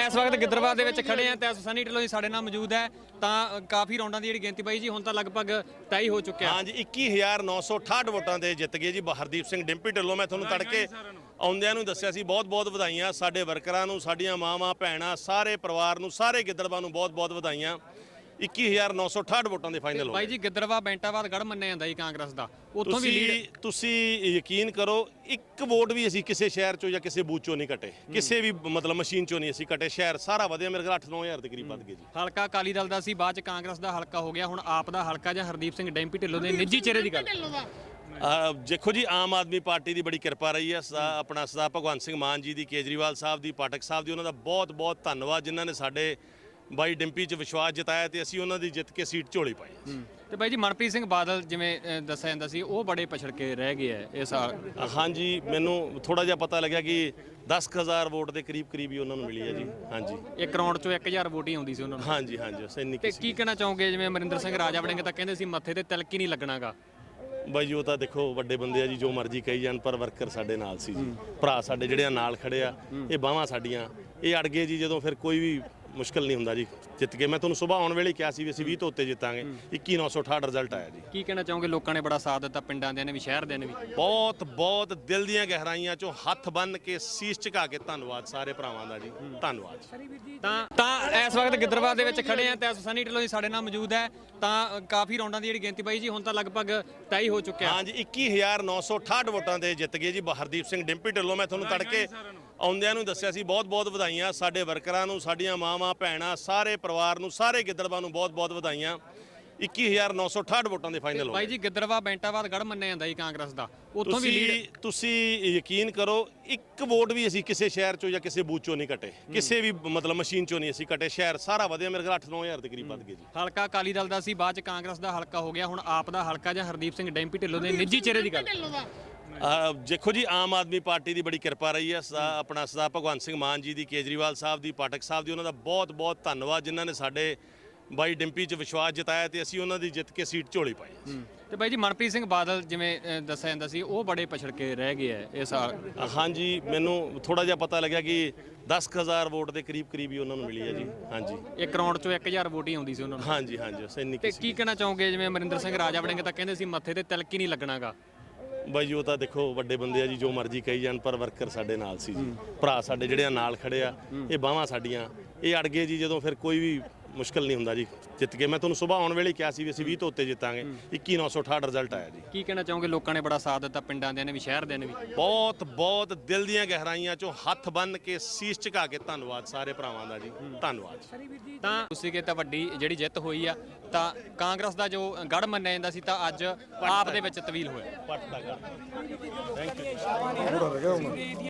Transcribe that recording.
ਇਸ ਵਕਤ ਗਿੱਦਰਬਾਦ ਦੇ ਵਿੱਚ ਖੜੇ ਆ ਤੇ ਸਨੀ ਢਿੱਲੋਂ ਜੀ ਸਾਡੇ ਨਾਲ ਮੌਜੂਦ ਹੈ। ਤਾਂ ਕਾਫੀ ਰੌਂਡਾਂ ਦੀ ਜਿਹੜੀ ਗਿਣਤੀ ਬਾਈ ਜੀ ਹੁਣ ਤਾਂ ਲਗਭਗ ਤੈਅ ਹੀ ਹੋ ਚੁੱਕਿਆ। ਹਾਂਜੀ 21968 ਵੋਟਾਂ ਦੇ ਜਿੱਤ ਗਏ ਜੀ ਹਰਦੀਪ ਸਿੰਘ ਡਿੰਪੀ ਢਿੱਲੋਂ। ਮੈਂ ਤੁਹਾਨੂੰ ਤੜਕੇ ਆਉਂਦਿਆਂ ਨੂੰ ਦੱਸਿਆ ਸੀ ਬਹੁਤ ਬਹੁਤ ਵਧਾਈਆਂ ਸਾਡੇ ਵਰਕਰਾਂ ਨੂੰ ਸਾਡੀਆਂ ਮਾਵਾਂ ਭੈਣਾਂ ਸਾਰੇ ਪਰਿਵਾਰ ਨੂੰ ਸਾਰੇ ਗਿੱਦੜਬਾਹ ਨੂੰ ਬਹੁਤ ਬਹੁਤ ਵਧਾਈਆਂ। 21968 ਵੋਟਾਂ ਦੇ ਫਾਈਨਲ ਹੋ ਬਾਈ ਗਏ। ਜੀ ਗਿੱਦਰਬਾਦ ਬੈਂਟਾਬਾਦ ਗੜ ਮੰਨਿਆ ਜਾਂਦਾ ਜੀ ਕਾਂਗਰਸ ਦਾ। ਉੱਥੋਂ ਵੀ ਲੀਡ ਤੁਸੀਂ ਤੁਸੀਂ ਯਕੀਨ ਕਰੋ ਇੱਕ ਵੋਟ ਵੀ ਅਸੀਂ ਕਿਸੇ ਸ਼ਹਿਰ ਚੋਂ ਜਾਂ ਕਿਸੇ ਬੂਥ ਚੋਂ ਨਹੀਂ ਕੱਟੇ। ਕਿਸੇ ਵੀ ਮਤਲਬ ਮਸ਼ੀਨ ਚੋਂ ਨਹੀਂ ਅਸੀਂ ਕੱਟੇ। ਸ਼ਹਿਰ ਸਾਰਾ ਵਧਿਆ ਮੇਰੇ ਕੋਲ 8-9000 ਦੇ ਕਰੀਬ ਵੱਧ ਗਏ ਜੀ। ਹਲਕਾ ਅਕਾਲੀ ਦਲ ਦਾ ਸੀ ਬਾਅਦ ਚ ਕਾਂਗਰਸ ਦਾ ਹਲਕਾ ਹੋ ਗਿਆ। ਹੁਣ ਆਪ ਦਾ ਹਲਕਾ ਜਾਂ ਹਰਦੀਪ ਸਿੰਘ ਡੈਂਪੀ ਢਿੱਲੋਂ ਦੇ ਨਿੱਜੀ ਚਿਹਰੇ ਦੀ ਗੱਲ। ਅਹ ਦੇਖੋ ਜੀ ਆਮ ਆਦਮੀ ਪਾਰਟੀ ਦੀ ਬੜੀ ਕਿਰਪਾ ਰਹੀ ਹੈ। ਸਦਾ ਆਪਣਾ ਸਦਾ ਭਗਵੰਤ ਸਿੰਘ ਮਾਨ ਜੀ ਦੀ ਕੇਜਰੀਵਾਲ ਸਾਹਿਬ ਦੀ ਪਾਠਕ ਸਾਹਿਬ ਦੀ ਉਹਨਾਂ ਦਾ ਬਹੁਤ ਬਹੁਤ ਧੰਨਵਾਦ ਜਿਨ੍ਹਾਂ ਨੇ ਸਾਡੇ ਬਾਈ ਡਿੰਪੀ 'ਚ ਵਿਸ਼ਵਾਸ ਜਤਾਇਆ ਤੇ ਅਸੀਂ ਉਹਨਾਂ ਦੀ ਜਿੱਤ ਕੇ ਸੀਟ ਝੋਲੀ ਪਾਈ। ਤੇ ਬਾਈ ਜੀ ਮਨਪ੍ਰੀਤ ਸਿੰਘ ਬਾਦਲ ਜਿਵੇਂ ਅ, ਦੱਸਿਆ ਜਾਂਦਾ ਸੀ ਉਹ ਬੜੇ ਪਛੜ ਕੇ ਰਹਿ ਗਏ ਐ ਇਸ ਸਾਲ। ਹਾਂਜੀ ਮੈਨੂੰ ਥੋੜਾ ਜਿਹਾ ਪਤਾ ਲੱਗਿਆ ਕਿ 10000 ਵੋਟ ਦੇ ਕਰੀਬ ਕਰੀਬ ਹੀ ਉਹਨਾਂ ਨੂੰ ਮਿਲੀ ਹੈ ਜੀ। ਹਾਂਜੀ। ਇੱਕ ਰੌਂਡ ਚੋਂ 1000 ਵੋਟ ਹੀ ਆਉਂਦੀ ਸੀ ਉਹਨਾਂ ਨੂੰ। ਹਾਂਜੀ ਹਾਂਜੀ ਉਸ ਇੰਨੀ ਤੇ ਕੀ ਕੀ ਕਹਿਣਾ ਚਾਹੋਗੇ ਜਿਵੇਂ ਅਮਰਿੰਦਰ ਸਿੰਘ ਰਾਜਾ ਵੜਿੰਗ ਤਾਂ ਕਹਿੰਦੇ ਸੀ ਮੱਥੇ ਤੇ ਤਿਲਕ ਹੀ ਨਹੀਂ ਲੱਗਣਾਗਾ। ਬਾਈ ਜੀ ਉਹ ਤਾਂ ਦੇਖੋ ਵੱਡੇ ਬੰਦੇ ਆ ਜੀ ਜੋ ਮਰਜ਼ੀ ਕਹੀ ਜਾਣ ਪਰ ਵਰਕਰ ਸਾਡੇ ਨਾਲ ਸੀ ਜੀ। ਭਰਾ ਸਾਡੇ ਜਿਹੜੇ ਆ ਨਾਲ ਖੜੇ ਆ ਇਹ ਬਾਹਾਂ ਸਾਡੀਆਂ। ਇਹ ਅੜ ਗਏ ਜੀ ਜਦੋਂ ਫਿਰ ਕੋਈ ਵੀ ਮੁਸ਼ਕਲ ਨਹੀਂ ਹੁੰਦਾ ਜੀ। ਜਿੱਤ ਕੇ ਮੈਂ ਤੁਹਾਨੂੰ ਸਵੇਰ ਆਉਣ ਵੇਲੇ ਕਿਹਾ ਸੀ ਵੀ ਅਸੀਂ 20 ਤੋਂ ਉੱਤੇ ਜਿੱਤਾਂਗੇ। 21968 ਰਿਜ਼ਲਟ ਆਇਆ ਜੀ। ਕੀ ਕਹਿਣਾ ਚਾਹੋਗੇ? ਲੋਕਾਂ ਨੇ ਬੜਾ ਸਾਥ ਦਿੱਤਾ ਪਿੰਡਾਂ ਦੇ ਨੇ ਵੀ ਸ਼ਹਿਰ ਦੇ ਨੇ ਵੀ। ਬਹੁਤ ਬਹੁਤ ਦਿਲ ਦੀਆਂ ਗਹਿਰਾਈਆਂ ਚੋਂ ਹੱਥ ਬੰਨ ਕੇ ਸੀਸ ਝੁਕਾ ਕੇ ਧੰਨਵਾਦ ਸਾਰੇ ਭਰਾਵਾਂ ਦਾ ਜੀ। ਧੰਨਵਾਦ। ਤਾਂ ਤਾਂ ਇਸ ਵਕਤ ਗਿੱਦਰਬਾਦ ਦੇ ਵਿੱਚ ਖੜੇ ਆ ਤੇ ਸਨੀ ਢਿੱਲੋਂ ਜੀ ਸਾਡੇ ਨਾਲ ਮੌਜੂਦ ਹੈ। ਤਾਂ ਕਾਫੀ ਰੌਂਡਾਂ ਦੀ ਜਿਹੜੀ ਗਿਣਤੀ ਬਾਈ ਜੀ ਹੁਣ ਤਾਂ ਲਗਭਗ ਤੈਅ ਹੀ ਹੋ ਚੁੱਕਿਆ। ਹਾਂਜੀ 21968 ਵੋਟਾਂ ਦੇ ਜਿੱਤ ਗਏ ਜੀ। ਹਰਦੀਪ ਸਿੰਘ ਡਿੰਪੀ ਢਿੱਲੋਂ ਮੈਂ ਤੁਹਾਨੂੰ ਤੜਕੇ ਆਉਂਦਿਆਂ ਨੂੰ ਦੱਸਿਆ ਸੀ ਬਹੁਤ ਬਹੁਤ ਵਧਾਈਆਂ ਸਾਡੇ ਵਰਕਰਾਂ ਨੂੰ ਸਾਡੀਆਂ ਮਾਵਾਂ ਭੈਣਾਂ ਸਾਰੇ ਪਰਿਵਾਰ ਨੂੰ ਸਾਰੇ ਗਿੱਦੜਬਾਹ ਨੂੰ ਬਹੁਤ ਬਹੁਤ ਵਧਾਈਆਂ। 21968 ਵੋਟਾਂ ਦੇ ਫਾਈਨਲ ਹੋ ਬਾਈ ਗਏ। ਜੀ ਗਿੱਦਰਬਾਦ ਬੈਂਟਾਬਾਦ ਗੜ ਮੰਨਿਆ ਜਾਂਦਾ ਜੀ ਕਾਂਗਰਸ ਦਾ। ਉੱਥੋਂ ਵੀ ਲੀਡ ਤੁਸੀਂ ਤੁਸੀਂ ਯਕੀਨ ਕਰੋ ਇੱਕ ਵੋਟ ਵੀ ਅਸੀਂ ਕਿਸੇ ਸ਼ਹਿਰ ਚੋਂ ਜਾਂ ਕਿਸੇ ਬੂਥ ਚੋਂ ਨਹੀਂ ਕੱਟੇ। ਕਿਸੇ ਵੀ ਮਤਲਬ ਮਸ਼ੀਨ ਚੋਂ ਨਹੀਂ ਅਸੀਂ ਕੱਟੇ। ਸ਼ਹਿਰ ਸਾਰਾ ਵਧਿਆ ਮੇਰੇ ਕੋਲ 8-9000 ਦੇ ਕਰੀਬ ਵੱਧ ਗਏ ਜੀ। ਹਲਕਾ ਅਕਾਲੀ ਦਲ ਦਾ ਸੀ ਬਾਅਦ ਚ ਕਾਂਗਰਸ ਦਾ ਹਲਕਾ ਹੋ ਗਿਆ। ਹੁਣ ਆਪ ਦਾ ਹਲਕਾ ਜਾਂ ਹਰਦੀਪ ਸਿੰਘ ਡੈਂਪੀ ਢਿੱਲੋਂ ਦੇ ਨਿੱਜੀ ਚਿਹਰੇ ਦੀ ਗੱਲ। ਦੇਖੋ ਜੀ ਆਮ ਆਦਮੀ ਪਾਰਟੀ ਦੀ ਬੜੀ ਕਿਰਪਾ ਰਹੀ ਹੈ। ਸਦਾ ਆਪਣਾ ਸਦਾ ਭਗਵੰਤ ਸਿੰਘ ਮਾਨ ਜੀ ਦੀ ਕੇਜਰੀਵਾਲ ਸਾਹਿਬ ਦੀ ਪਾਠਕ ਸਾਹਿਬ ਦੀ ਉਹਨਾਂ ਦਾ ਬਹੁਤ ਬਹੁਤ ਧੰਨਵਾਦ ਜਿਨ੍ਹਾਂ ਨੇ ਸਾਡੇ ਬਾਈ ਡਿੰਪੀ 'ਚ ਵਿਸ਼ਵਾਸ ਜਤਾਇਆ ਤੇ ਅਸੀਂ ਉਹਨਾਂ ਦੀ ਜਿੱਤ ਕੇ ਸੀਟ ਝੋਲੀ ਪਾਈ ਤੇ ਬਾਈ ਜੀ ਮਨਪ੍ਰੀਤ ਸਿੰਘ ਬਾਦਲ ਜਿਵੇਂ ਅ, ਦੱਸਿਆ ਜਾਂਦਾ ਸੀ ਉਹ ਬੜੇ ਪਛੜ ਕੇ ਰਹਿ ਗਏ ਐ ਇਸ ਸਾਲ। ਹਾਂਜੀ ਮੈਨੂੰ ਥੋੜਾ ਜਿਹਾ ਪਤਾ ਲੱਗਿਆ ਕਿ 10000 ਵੋਟ ਦੇ ਕਰੀਬ ਕਰੀਬ ਹੀ ਉਹਨਾਂ ਨੂੰ ਮਿਲੀ ਹੈ ਜੀ। ਹਾਂਜੀ। ਇੱਕ ਰੌਂਡ ਚੋਂ 1000 ਵੋਟ ਹੀ ਆਉਂਦੀ ਸੀ ਉਹਨਾਂ ਨੂੰ। ਹਾਂਜੀ ਹਾਂਜੀ ਉਸ ਇੰਨੀ ਤੇ ਕੀ ਕੀ ਕਹਿਣਾ ਚਾਹੋਗੇ? ਜਿਵੇਂ ਅਮਰਿੰਦਰ ਸਿੰਘ ਰਾਜਾ ਵੜਿੰਗ ਤਾਂ ਕਹਿੰਦੇ ਸੀ ਮੱਥੇ ਤੇ ਤਿਲਕ ਹੀ ਨਹੀਂ ਲੱਗਣਾਗਾ। ਬਾਈ ਜੀ, ਉਹ ਤਾਂ ਦੇਖੋ ਵੱਡੇ ਬੰਦੇ ਆ ਜੀ, ਜੋ ਮਰਜ਼ੀ ਕਹੀ ਜਾਣ, ਪਰ ਵਰਕਰ ਸਾਡੇ ਨਾਲ ਸੀ ਜੀ। ਭਰਾ ਸਾਡੇ ਜਿਹੜੇ ਆ ਨਾਲ ਖੜੇ ਆ, ਇਹ ਬਾਹਾਂ ਸਾਡੀਆਂ। ਇਹ ਅੜ ਗਏ ਜੀ ਜਦੋਂ ਫਿਰ ਕੋਈ ਵੀ ਮੁਸ਼ਕਲ ਨਹੀਂ ਹੁੰਦਾ ਜੀ ਜਿੱਤ ਕੇ। ਮੈਂ ਤੁਹਾਨੂੰ ਸਵੇਰ ਆਉਣ ਵੇਲੇ ਕਿਹਾ ਸੀ ਵੀ ਅਸੀਂ 20 ਤੋਂ ਉੱਤੇ ਜਿੱਤਾਂਗੇ। 21968 ਰਿਜ਼ਲਟ ਆਇਆ ਜੀ। ਕੀ ਕਹਿਣਾ ਚਾਹੋਗੇ? ਲੋਕਾਂ ਨੇ ਬੜਾ ਸਾਥ ਦਿੱਤਾ ਪਿੰਡਾਂ ਦੇ ਨੇ ਵੀ ਸ਼ਹਿਰ ਦੇ ਨੇ ਵੀ। ਬਹੁਤ ਬਹੁਤ ਦਿਲ ਦੀਆਂ ਗਹਿਰਾਈਆਂ ਚੋਂ ਹੱਥ ਬੰਨ ਕੇ ਸੀਸ ਝੁਕਾ ਕੇ ਧੰਨਵਾਦ ਸਾਰੇ ਭਰਾਵਾਂ ਦਾ ਜੀ। ਧੰਨਵਾਦ। ਤਾਂ ਉਸੇ ਕੇ ਤਾਂ ਵੱਡੀ ਜਿਹੜੀ ਜਿੱਤ ਹੋਈ ਆ ਤਾਂ ਕਾਂਗਰਸ ਦਾ ਜੋ ਗੜ ਮੰਨਿਆ ਜਾਂਦਾ ਸੀ ਤਾਂ ਅੱਜ ਆਪ ਦੇ ਵਿੱਚ ਤਬਦੀਲ ਹੋਇਆ। ਪੱਟ ਦਾ ਥੈਂਕ ਯੂ